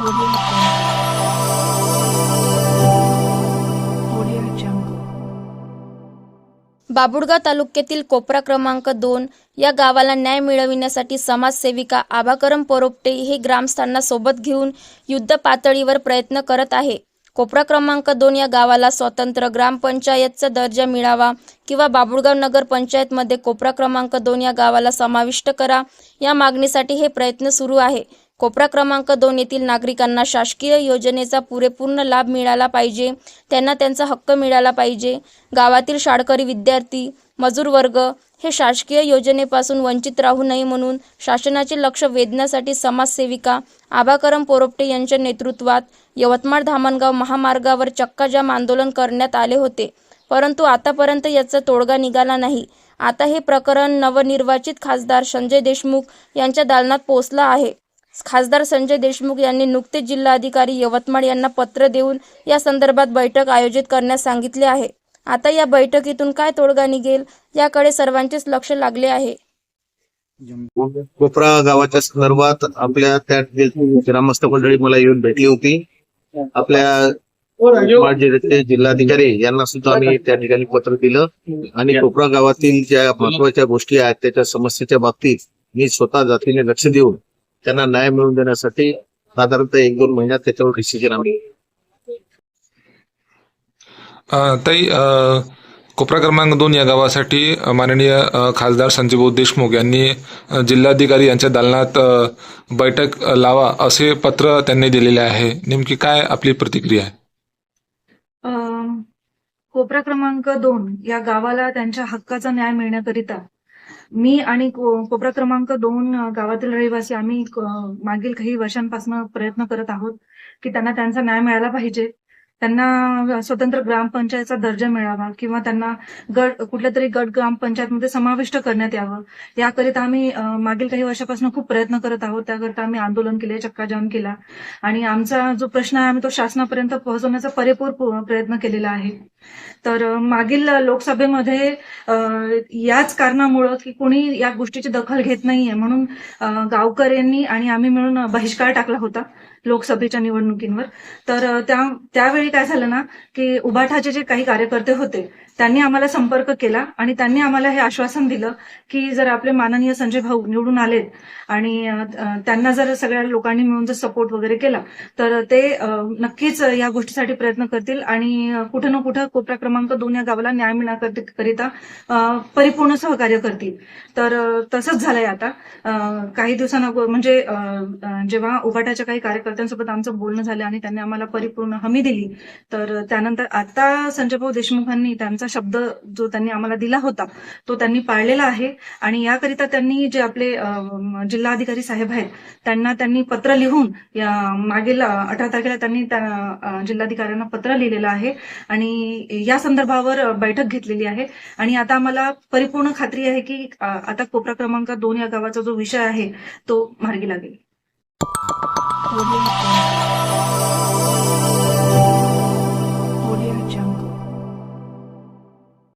Audio Babulgaon तालुक्यातील कोपरा क्रमांक दोन या गावाला न्याय मिळविण्यासाठी समाजसेविका आभाकरम परोपटे हे ग्रामस्थांना सोबत घेऊन युद्ध पातळीवर प्रयत्न करत आहे. कोपरा क्रमांक दोन या गावाला स्वतंत्र ग्रामपंचायतचा दर्जा मिळावा किंवा बाबुळगाव नगर पंचायतमध्ये कोपरा क्रमांक दोन या गावाला समाविष्ट करा या मागणीसाठी हे प्रयत्न सुरू आहे. कोपरा क्रमांक दोन येथील नागरिकांना शासकीय योजनेचा पुरेपूर्ण लाभ मिळाला पाहिजे. त्यांना त्यांचा हक्क मिळाला पाहिजे. गावातील शाळकरी विद्यार्थी मजूर वर्ग हे शासकीय योजनेपासून वंचित राहू नये म्हणून शासनाचे लक्ष वेधण्यासाठी समाजसेविका आभाकरम पोरोपटे यांच्या नेतृत्वात यवतमाळ धामणगाव महामार्गावर चक्काजाम आंदोलन करण्यात आले होते. परंतु आतापर्यंत याचा तोडगा निघाला नाही. आता हे प्रकरण नवनिर्वाचित खासदार संजय देशमुख यांच्या दालनात पोहोचलं आहे. खासदार संजय देशमुख यांनी नुकतेच जिल्हाधिकारी यवतमाळ यांना पत्र देऊन या संदर्भात बैठक आयोजित करण्यास सांगितले आहे. आता या बैठकीतून काय तोडगा निघेल याकडे सर्वांचेच लक्ष लागले आहे. कोपरा गावाच्या संदर्भात आपल्या त्या ग्रामस्थ मंडळी मला येऊन भेटली होती. आपल्या जिल्हाधिकारी यांना सुद्धा आम्ही त्या ठिकाणी पत्र दिलं. आणि कोपरा गावातील ज्या महत्त्वाच्या गोष्टी आहेत त्याच्या समस्येच्या बाबतीत मी स्वतः जातीने लक्ष देऊन त्यांना न्याय मिळवून देण्यासाठी साधारणतः एक दोन महिन्यात त्याच्यावर डिसिजन आम्ही अ, ताई कोपरा क्रमांक दोन या गावासाठी माननीय खासदार संजयभाऊ देशमुख यांनी जिल्हाधिकारी यांच्या दालनात बैठक लावा असे पत्र त्यांनी दिलेले आहे. नेमकी काय आपली प्रतिक्रिया आहे? कोपरा क्रमांक दोन या गावाला त्यांच्या हक्काचा न्याय मिळण्याकरिता मी आणि को- कोपरा क्रमांक दोन गावातील रहिवासी आम्ही मागील काही वर्षांपासून प्रयत्न करत आहोत की त्यांना त्यांचा न्याय मिळाला पाहिजे. त्यांना स्वतंत्र ग्रामपंचायतचा दर्जा मिळावा किंवा त्यांना गट कुठल्या तरी गट ग्रामपंचायतमध्ये समाविष्ट करण्यात यावं. याकरिता आम्ही मागील काही वर्षापासून खूप प्रयत्न करत आहोत. त्याकरिता आम्ही आंदोलन केले चक्काजाम केला. आणि आमचा जो प्रश्न आहे आम्ही तो शासनापर्यंत पोहोचवण्याचा परिपूर प्रयत्न केलेला आहे. तर मागील लोकसभेमध्ये याच कारणामुळं की कोणी या गोष्टीची दखल घेत नाहीये म्हणून गावकऱ्यांनी आणि आम्ही मिळून बहिष्कार टाकला होता लोकसभेच्या निवडणुकींवर. तर त्या त्यावेळी काय झालं ना की उभाठाचे जे काही कार्यकर्ते होते त्यांनी आम्हाला संपर्क केला आणि त्यांनी आम्हाला हे आश्वासन दिलं की जर आपले माननीय संजय भाऊ निवडून आलेत आणि त्यांना जर सगळ्या लोकांनी मिळून जर सपोर्ट वगैरे केला तर ते नक्कीच या गोष्टीसाठी प्रयत्न करतील आणि कुठं ना कुठं कोपरा क्रमांक दोन या गावाला न्याय मिळण्याकरिता परिपूर्ण सहकार्य करतील. तर तसंच झालंय आता. काही दिवसांना म्हणजे जेव्हा उभाटाच्या काही कार्यकर्त्यांसोबत आमचं बोलणं झालं आणि त्यांनी आम्हाला परिपूर्ण हमी दिली तर त्यानंतर आता संजयभाऊ देशमुखांनी त्यांचा शब्द जो त्यांनी आम्हाला दिला होता तो त्यांनी पाळलेला आहे. आणि याकरिता त्यांनी जे आपले जिल्हाधिकारी साहेब आहेत त्यांना त्यांनी पत्र लिहून मागील अठरा तारखेला त्यांनी जिल्हाधिकाऱ्यांना पत्र लिहिलेलं आहे. आणि या संदर्भावर बैठक घेतलेली आहे. आणि आता आम्हाला परिपूर्ण खात्री आहे की आता कोपरा क्रमांक दोन या गावाचा जो विषय आहे तो मार्गी लागेल.